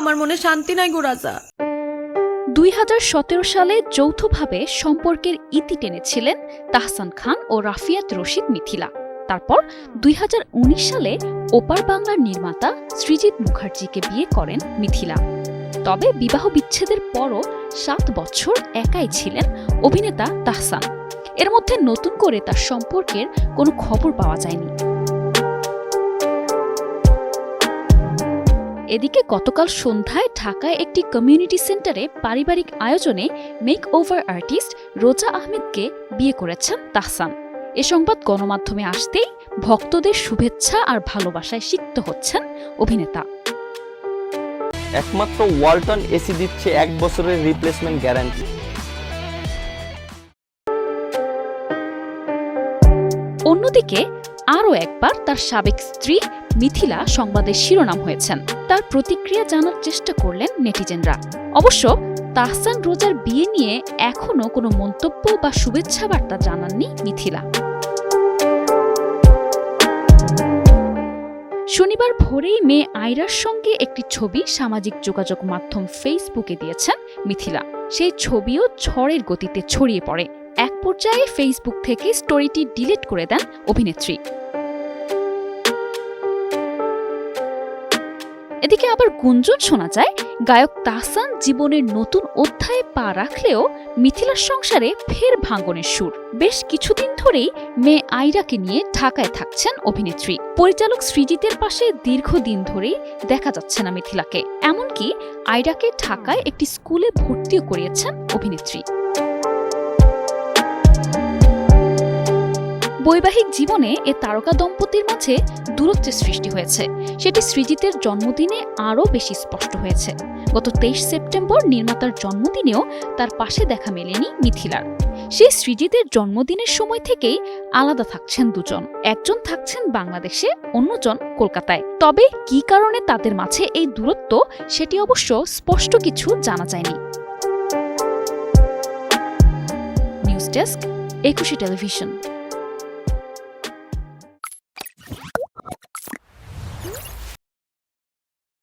আমার মনে শান্তি নাই গো রাজা। দুই হাজার সতেরো সালে যৌথভাবে সম্পর্কের ইতি টেনেছিলেন তাহসান খান ও রাফিয়াত রশিদ মিথিলা। তারপর দুই হাজার উনিশ সালে ওপার বাংলার নির্মাতা সৃজিত মুখার্জিকে বিয়ে করেন মিথিলা। তবে বিবাহ বিচ্ছেদের পরও সাত বছর একাই ছিলেন অভিনেতা তাহসান। এর মধ্যে নতুন করে তার সম্পর্কের কোনো খবর পাওয়া যায়নি। এদিকে গতকাল সন্ধ্যায় ঢাকায় একটি কমিউনিটি সেন্টারে পারিবারিক আয়োজনে মেক ওভার আর্টিস্ট রোজা আহমেদকে বিয়ে করেছেন তাহসান। এ সংবাদ গণমাধ্যমে আসতেই ভক্তদের শুভেচ্ছা আর ভালোবাসায় সিক্ত হচ্ছেন অভিনেতা। একমাত্র ওয়ালটন এসি দিচ্ছে এক বছরের রিপ্লেসমেন্ট গ্যারান্টি অন্যদিকে আরও একবার তার সাবেক স্ত্রী মিথিলা সংবাদের শিরোনাম হয়েছেন। তার প্রতিক্রিয়া জানার চেষ্টা করলেন নেটিজেনরা। অবশ্য তাহসান রোজার বিয়ে নিয়ে এখনও কোনো মন্তব্য বা শুভেচ্ছা বার্তা জানাননি মিথিলা। শনিবার ভোরেই মেয়ে আয়রার সঙ্গে একটি ছবি সামাজিক যোগাযোগ মাধ্যম ফেসবুকে দিয়েছেন মিথিলা। সেই ছবিও ঝড়ের গতিতে ছড়িয়ে পড়ে। এক পর্যায়ে ফেসবুক থেকে স্টোরিটি ডিলিট করে দেন অভিনেত্রী। এদিকে আবার গুঞ্জন শোনা যায়, গায়ক তাহসান জীবনের নতুন অধ্যায়ে পা রাখলেও মিথিলার সংসারে ফের ভাঙনের সুর। বেশ কিছুদিন ধরেই মেয়ে আইরাকে নিয়ে ঢাকায় থাকছেন অভিনেত্রী। পরিচালক সৃজিতের পাশে দীর্ঘদিন ধরেই দেখা যাচ্ছে না মিথিলাকে। এমনকি আইরাকে ঢাকায় একটি স্কুলে ভর্তিও করিয়েছেন অভিনেত্রী। বৈবাহিক জীবনে এ তারকা দম্পতির মাঝে দূরত্বের সৃষ্টি হয়েছে। সেটি সৃজিতের জন্মদিনে আরও বেশি স্পষ্ট হয়েছে। গত তেইশ সেপ্টেম্বর নির্মাতার জন্মদিনেও তার পাশে দেখা মেলেনি মিথিলার। সেই সৃজিতের জন্মদিনের সময় থেকেই আলাদা থাকছেন দুজন। একজন থাকছেন বাংলাদেশে, অন্যজন কলকাতায়। তবে কি কারণে তাদের মাঝে এই দূরত্ব, সেটি অবশ্য স্পষ্ট কিছু জানা যায়নি। News desk, Ekushey television.